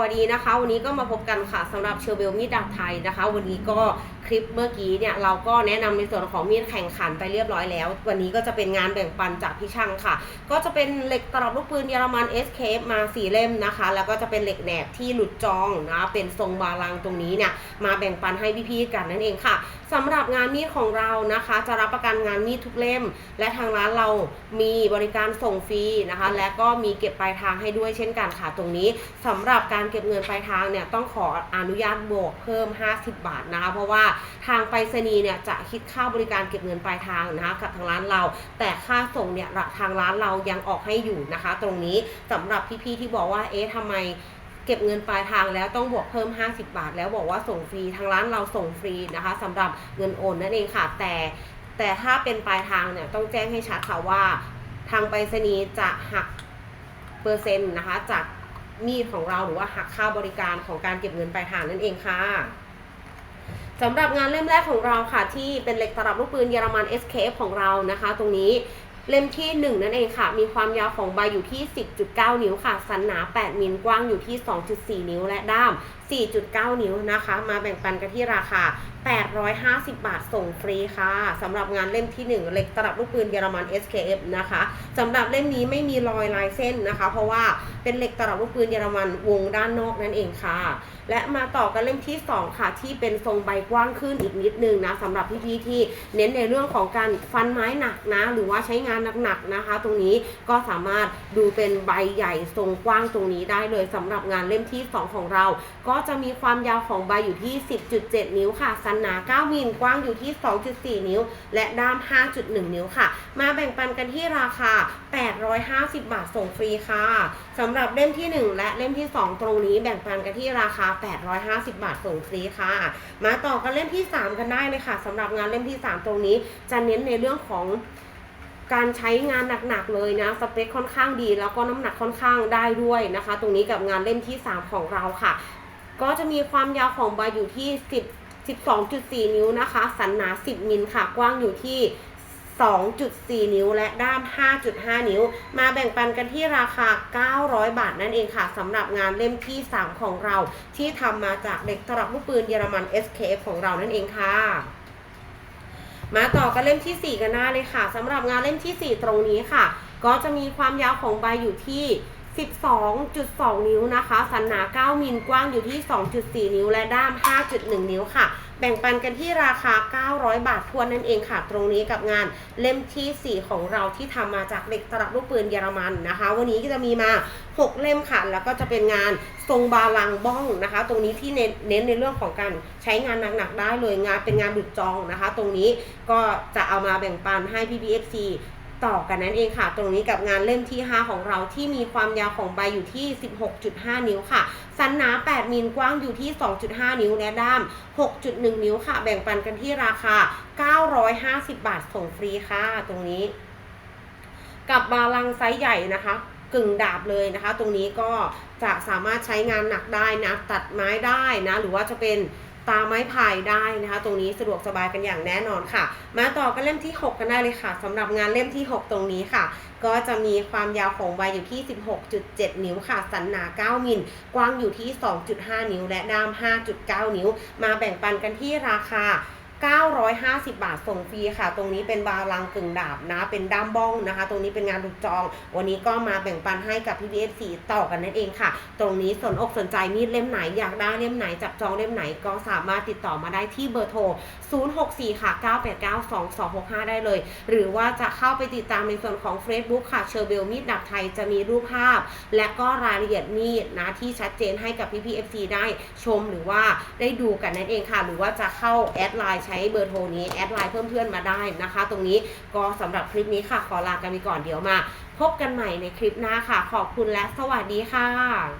วัสดีนะคะ วันนี้ก็มาพบกันค่ะสำหรับเชอร์เบลมีดดาบไทยนะคะ วันนี้ก็คลิปเมื่อกี้เนี่ยเราก็แนะนำในส่วนของมีดแข่งขันไปเรียบร้อยแล้ว วันนี้ก็จะเป็นงานแบ่งปันจากพี่ช่างค่ะ ก็จะเป็นเหล็กตลับลูกปืนเยอรมัน SKF มาสี่เล่มนะคะ แล้วก็จะเป็นเหล็กแหนบที่หลุดจองนะเป็นทรงบาลังตรงนี้เนี่ยมาแบ่งปันให้พี่ๆกันนั่นเองค่ะสำหรับงานมีดของเรานะคะ จะรับประกันงานมีดทุกเล่ม และทางร้านเรามีบริการส่งฟรีนะคะ และก็มีเก็บปลายทางให้ด้วยเช่นกันค่ะตรงนี้สำหรับการเก็บเงินปลายทางเนี่ยต้องขออนุญาตบวกเพิ่ม 50 บาทนะคะ เพราะว่าทางไปรษณีย์เนี่ยจะคิดค่าบริการเก็บเงินปลายทางนะคะกับทางร้านเรา แต่ค่าส่งเนี่ยทางร้านเรายังออกให้อยู่นะคะ ตรงนี้สำหรับพี่ๆที่บอกว่าเอ๊ะทำไมเก็บเงินปลายทางแล้วต้องบวกเพิ่ม 50 บาท แล้วบอกว่าส่งฟรีทางร้านเราส่งฟรีนะคะสำหรับเงินโอนนั่นเองค่ะแต่แต่ถ้าเป็นปลายทางเนี่ยต้องแจ้งให้ชัดค่ะว่า ทางไปรษณีย์จะหักเปอร์เซ็นต์นะคะจาก มีดของเราหรือว่าหักค่าบริการของการเก็บเงินปลายทางนั่นเองค่ะสำหรับงานเล่มแรกของเราค่ะ ที่เป็นเหล็กตลับลูกปืนเยอรมัน SKF ของเรานะคะ ตรงนี้เล่มที่ 1 นั่นเองค่ะ มีความยาวของใบอยู่ที่ 10.9 นิ้วค่ะ สันหนา 8 มิล กว้างอยู่ที่ 2.4 นิ้ว และด้าม 4.9 นิ้วนะคะ มาแบ่งปันกันที่ราคา 850 บาทส่งฟรีค่ะสำหรับงานเล่มที่ 1เหล็กตลับลูกปืนเยอรมัน SKF นะคะสำหรับเล่มนี้ไม่มีรอยลายเส้นนะคะ เพราะว่าเป็นเหล็กตลับลูกปืนเยอรมันวงด้านนอกนั่นเองค่ะ และมาต่อกันเล่มที่ 2 ค่ะ ที่เป็นทรงใบกว้างขึ้นอีกนิดนึงนะสำหรับพี่ๆที่เน้นในเรื่องของการฟันไม้หนักนะ หรือว่าใช้งานหนักๆนะคะ ตรงนี้ก็สามารถดูเป็นใบใหญ่ทรงกว้างตรงนี้ได้เลยสำหรับงานเล่มที่ 2 ของเรา ก็จะมีความยาวของใบอยู่ที่ 10.7 นิ้วค่ะนหนา 9มิลกว้างอยู่ที่ 2.4 นิ้ว และด้าม 5.1 นิ้วค่ะ มาแบ่งปันกันที่ราคา 850 บาทส่งฟรีค่ะสำหรับเล่มที่ 1 และเล่มที่ 2 ตรงนี้แบ่งปันกันที่ราคา 850 บาทส่งฟรีค่ะ มาต่อกันเล่มที่ 3 กันได้เลยค่ะสำหรับงานเล่มที่ 3 ตรงนี้ จะเน้นในเรื่องของการใช้งานหนักๆเลยนะ สเปคค่อนข้างดี แล้วก็น้ำหนักค่อนข้างได้ด้วยนะคะ ตรงนี้กับงานเล่มที่ 3 ของเราค่ะ ก็จะมีความยาวของใบอยู่ที่ 10 12.4 นิ้วนะคะ สันหนา 10 มิลค่ะ กว้างอยู่ที่ 2.4 นิ้วและด้าม 5.5 นิ้ว มาแบ่งปันกันที่ราคา 900 บาทนั่นเองค่ะสำหรับงานเล่มที่ 3 ของเรา ที่ทำมาจากเหล็กตลับลูกปืนเยอรมัน SKF ของเรานั่นเองค่ะมาต่อกันเล่มที่ 4 กันหน้าเลยค่ะสำหรับงานเล่มที่ 4 ตรงนี้ค่ะ ก็จะมีความยาวของใบอยู่ที่ 12.2 นิ้วนะคะ สันหนา 9 มิลกว้างอยู่ที่ 2.4 นิ้ว และด้าม 5.1 นิ้วค่ะ แบ่งปันกันที่ราคา 900 บาททวนนั่นเองค่ะ ตรงนี้กับงานเล่มที่ 4 ของเราที่ทำมาจากเหล็กตลับลูกปืนเยอรมันนะคะ วันนี้ก็จะมีมา 6 เล่มค่ะ แล้วก็จะเป็นงานทรงบาลังบ้องนะคะ ตรงนี้ที่เน้นในเรื่องของการใช้งานหนักๆได้เลยงานเป็นงานดุดจองนะคะ ตรงนี้ก็จะเอามาแบ่งปันให้ PBFC ต่อกันนั่นเองค่ะ ตรงนี้กับงานเล่มที่ 5 ของเราที่มีความยาวของใบอยู่ที่ 16.5 นิ้วค่ะ สันหนา 8 มิลกว้างอยู่ที่ 2.5 นิ้วและด้าม 6.1 นิ้วค่ะ แบ่งปันกันที่ราคา 950 บาทส่งฟรีค่ะ ตรงนี้ กับบาลังไซส์ใหญ่นะคะกึ่งดาบเลยนะคะ ตรงนี้ก็จะสามารถใช้งานหนักได้นะตัดไม้ได้นะ หรือว่าจะเป็น ตาไม้พายได้นะคะ ตรงนี้สะดวกสบายกันอย่างแน่นอนค่ะ มาต่อกันเล่มที่ 6 กันได้เลยค่ะสำหรับงานเล่มที่ 6 ตรงนี้ค่ะ ก็จะมีความยาวของใบอยู่ที่ 16.7 นิ้วค่ะ สันหนา 9 มิล กว้างอยู่ที่ 2.5 นิ้ว และด้าม 5.9 นิ้ว มาแบ่งปันกันที่ราคา 950 บาทส่งฟรีค่ะ ตรงนี้เป็นบาลังกึ่งดาบนะ เป็นด้ามบ้องนะคะ ตรงนี้เป็นงานดุจอง วันนี้ก็มาแบ่งปันให้กับ PBFC ต่อกันนั่นเองค่ะ ตรงนี้สนอกสนใจมีดเล่มไหนอยากได้เล่มไหนจับจองเล่มไหนก็สามารถติดต่อมาได้ที่เบอร์โทร 064 ค่ะ 989 2265 ได้เลย หรือว่าจะเข้าไปติดตามในส่วนของ Facebook ค่ะเชอร์เบลมีดดับไทยจะมีรูปภาพ และก็รายละเอียดมีดนะที่ชัดเจนให้กับ PPFC ได้ชมหรือว่าได้ดูกันนั่นเองค่ะ หรือว่าจะเข้าแอดไลน์ช้เบอร์โทรนี้แอดไลน์เพิ่มเพื่อนมาได้นะคะ ตรงนี้ก็สำหรับคลิปนี้ค่ะ ขอลากันไปก่อนเดี๋ยวมา พบกันใหม่ในคลิปหน้าค่ะ ขอบคุณและสวัสดีค่ะ